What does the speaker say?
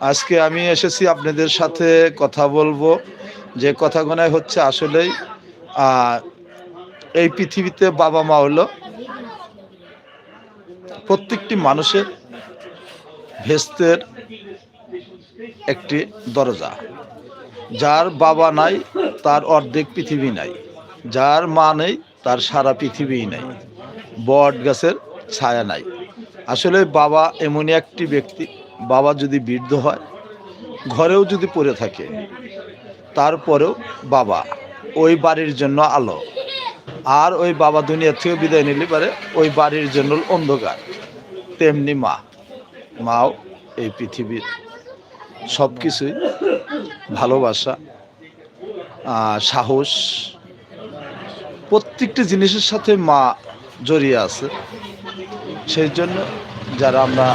আজকে আমি এসেছি আপনাদের সাথে কথা বলব। যে কথাগুলো হচ্ছে আসলেই এই পৃথিবীতে বাবা মা হলো প্রত্যেকটি মানুষের ভেস্তের একটি দরজা। যার বাবা নাই, তার অর্ধেক পৃথিবী নাই। যার মা নেই, তার সারা পৃথিবীই নাই। বট গাছের ছায়া নাই। আসলে বাবা এমনই একটি ব্যক্তি বাবা যদি বৃদ্ধ হয়, ঘরেও যদি পড়ে থাকে, তারপরেও বাবা ওই বাড়ির জন্য আলো। আর ওই বাবা দুনিয়া থেকে বিদায় নিলে পারে ওই বাড়ির জন্য অন্ধকার। তেমনি মা। মাও এই পৃথিবীর সব কিছুই ভালোবাসা সাহস। প্রত্যেকটি জিনিসের সাথে মা জড়িয়ে আছে। সেই জন্য যারা আমরা